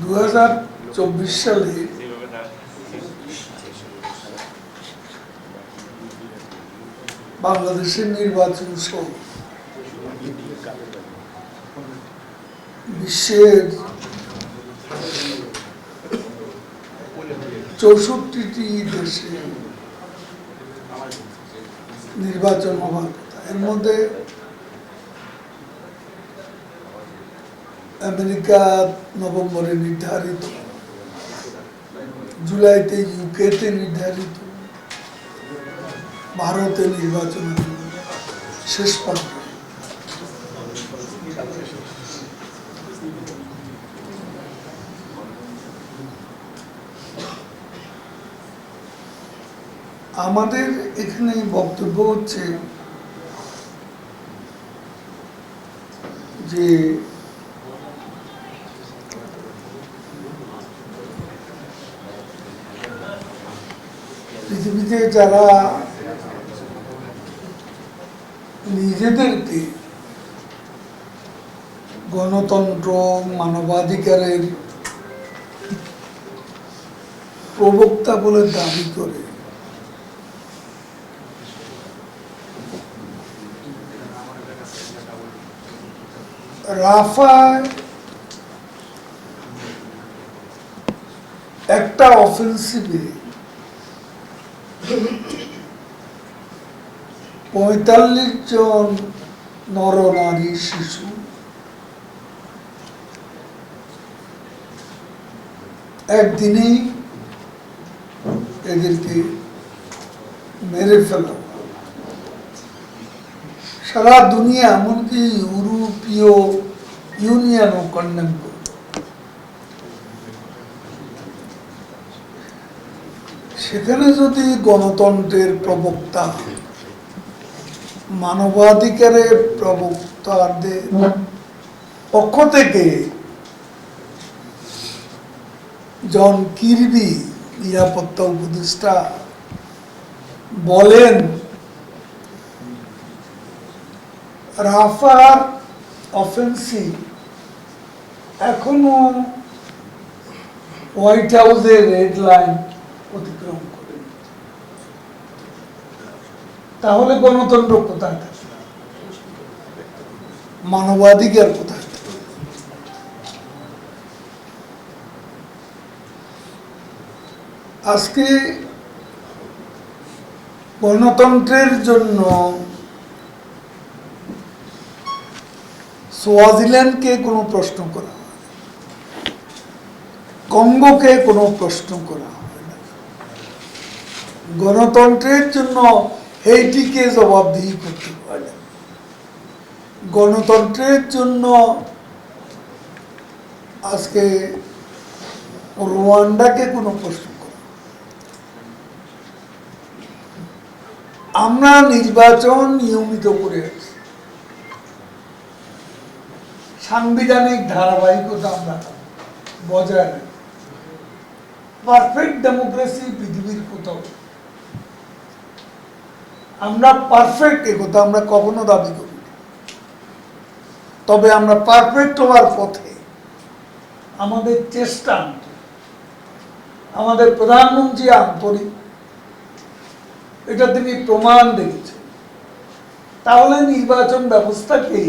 দু হাজার চব্বিশ সালে বাংলাদেশের নির্বাচন সহ বিশ্বের চৌষট্টিটি দেশে নির্বাচন হওয়ার কথা। এর মধ্যে আমেরিকা নভেম্বরে নির্ধারিত। জুলাইতে ইউকেতে নির্ধারিত। ভারতে নির্বাচন শেষ পর্যায়ে আমাদের এখানে বক্তব্য হচ্ছে যে পৃথিবীতে যারা নিজেদেরকে গণতন্ত্র মানবাধিকারের প্রবক্তা বলে দাবি করে রাফায় একটা অফেন্সিভে পঁয়তাল্লিশ জন নরনারী শিশু। একদিনেই এদেরকে মেরে ফেলা সারা দুনিয়া এমনকি ইউরোপীয় ইউনিয়নও কন্ডেম করে। সেখানে যদি গণতন্ত্রের প্রবক্তা মানবাধিকারের প্রবক্তাদের পক্ষ থেকে জন কিরবি, নিরাপত্তা উপদেষ্টা বলেন, রাফার অফেন্সিভ এখনও হোয়াইট হাউসের রেড লাইন অতিক্রম করে তাহলে গণতন্ত্র কোথায় থাকে মানবাধিকার কোথায় আজকে গণতন্ত্রের জন্য সোয়াজিল্যান্ডকে কোনো প্রশ্ন করা হয়। কঙ্গোকে কোনো প্রশ্ন করা গণতন্ত্রের জন্য হেইটিকে জবাবদিহি করতে না গণতন্ত্রের জন্য আজকে রোয়ান্ডাকে কোনো প্রশ্ন করা। আমরা নির্বাচন নিয়মিত করে আছি সাংবিধানিক ধারাবাহিকতা আমরা বজায় পারফেক্ট ডেমোক্রেসি পৃথিবীর কোথাও। আমরা পারফেক্ট একথা আমরা কখনো দাবি করি তবে আমরা পারফেক্ট হওয়ার পথে আমাদের চেষ্টা। আমাদের প্রধানমন্ত্রী আন্তরিক, এটা তিনি প্রমাণ দেখেছেন। তাহলে নির্বাচন ব্যবস্থাকে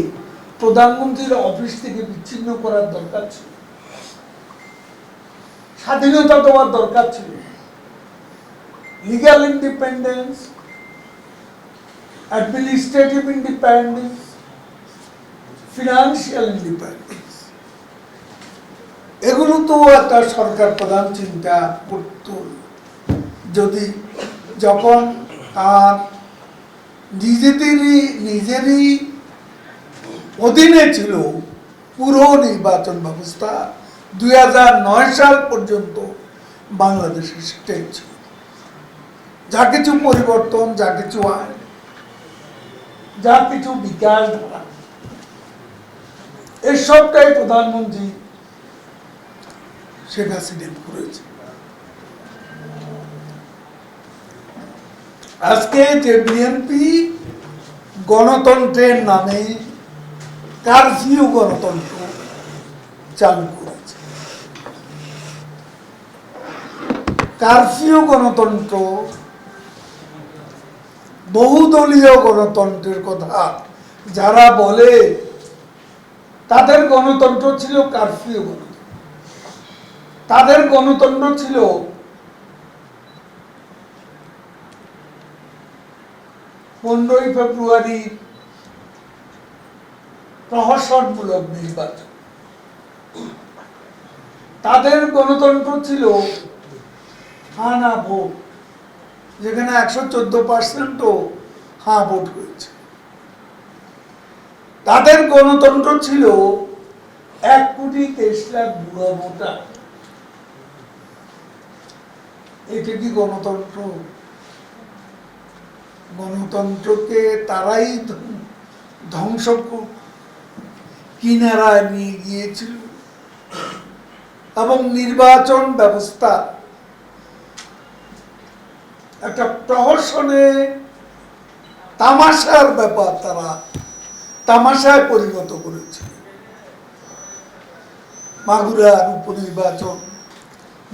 প্রধানমন্ত্রীর অফিস থেকে বিচ্ছিন্ন করার দরকার ছিল। স্বাধীনতা দেওয়ার দরকার ছিল। Legal independence administrative independence financial independence এগুলো তো একটা সরকার প্রধান চিন্তা করত। যদি যখন তার নিজেদেরই, নিজেরই অধীনে ছিল পুরো নির্বাচন ব্যবস্থা, দুই হাজার নয় সাল পর্যন্ত বাংলাদেশের সেটাই ছিল। যা কিছু পরিবর্তন, যা কিছু আইন যা কিছু বিকাশ ধারা এর সবটাই প্রধানমন্ত্রী শেখ হাসিনা করেছে। আজকে যে বিএনপি গণতন্ত্রের নামে কারফিউ গণতন্ত্র চালু করেছে। কারফিউ গণতন্ত্র বহুদলীয় গণতন্ত্রের কথা। যারা বলে, তাদের গণতন্ত্র ছিল কারফিউ গণতন্ত্র। তাদের গণতন্ত্র ছিল পনেরোই ফেব্রুয়ারি প্রহসনমূলক নির্বাচন। তাদের গণতন্ত্র ছিল হা ভোট। যেখানে একশো চোদ্দ পার্সেন্টও হ্যাঁ ভোট হয়েছে তাদের গণতন্ত্র ছিল এক কোটি তেইশ লাখ বুড়ো ভোটার। এটা কি গণতন্ত্র? গণতন্ত্রকে তারাই ধ্বং- ধ্বংস কিনারায় নিয়ে গিয়েছিল। এবং নির্বাচন ব্যবস্থা একটা প্রহসনে তামাশার ব্যাপার তারা তামাশায় পরিণত করেছে মাগুরার উপনির্বাচন,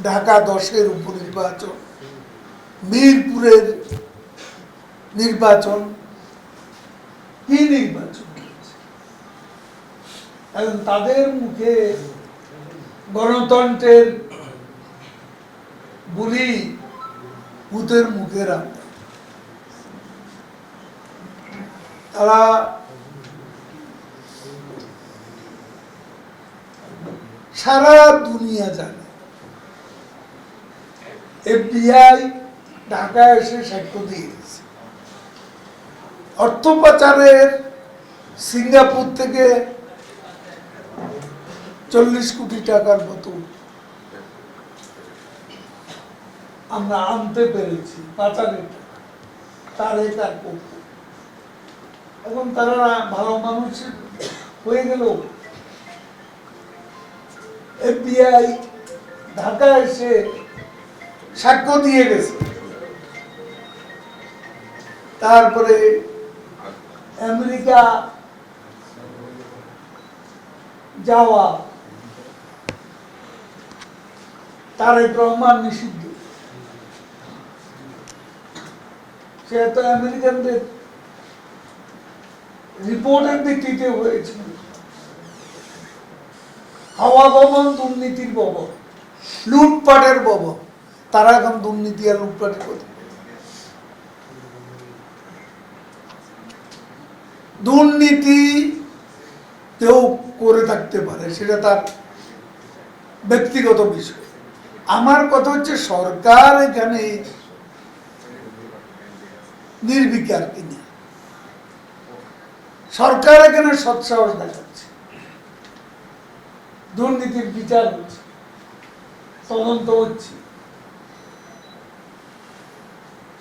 ঢাকা দশের উপনির্বাচন, মিরপুরের নির্বাচন, কি নির্বাচন? এখন তাদের মুখে গণতন্ত্রের বুলি ভূতের মুখে তারা সারা দুনিয়া জানে। এফবিআই ঢাকায় এসে সাক্ষ্য দিয়েছে। অর্থ পাচারের সিঙ্গাপুর থেকে চল্লিশ কোটি টাকার মতো আমরা আনতে পেরেছি পাচারের তারে তার পক্ষে। এখন তারা ভালো মানুষ হয়ে গেল। এফবিআই ঢাকা এসে সাক্ষ্য দিয়ে গেছে। তারপরে আমেরিকা যাওয়া। তারেক রহমান নিষিদ্ধ। হাওয়া ভবন দুর্নীতির লুটপাটের তারা এখন দুর্নীতি আর দুর্নীতি কেউ করে থাকতে পারে সেটা তার ব্যক্তিগত বিষয় আমার কথা হচ্ছে সরকার এখানে নির্বিকার কিনা সরকার এখানে সৎসাহস দেখাচ্ছে। দুর্নীতির বিচার হচ্ছে। তদন্ত হচ্ছে।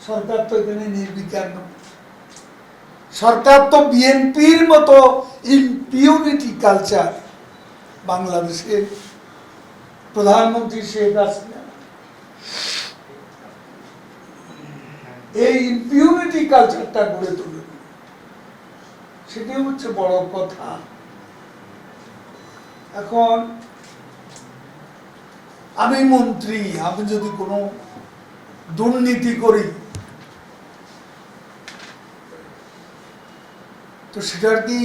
সরকার তো এখানে নির্বিকার নয়। সরকার তো বিএনপির মতো ইম্পিউনিটি কালচার বাংলাদেশের প্রধানমন্ত্রী শেখ হাসিনা এই কালচারটা গড়ে তুলে হচ্ছে বড় কথা। এখন, আমি মন্ত্রী, আমি যদি কোনো দুর্নীতি করি, তো সেটার কি,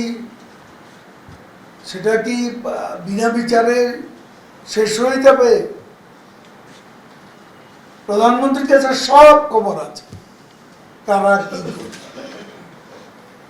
সেটা কি বিনা বিচারে শেষ হয়ে যাবে? প্রধানমন্ত্রীর কাছে সব খবর আছে। কারা কি করছে।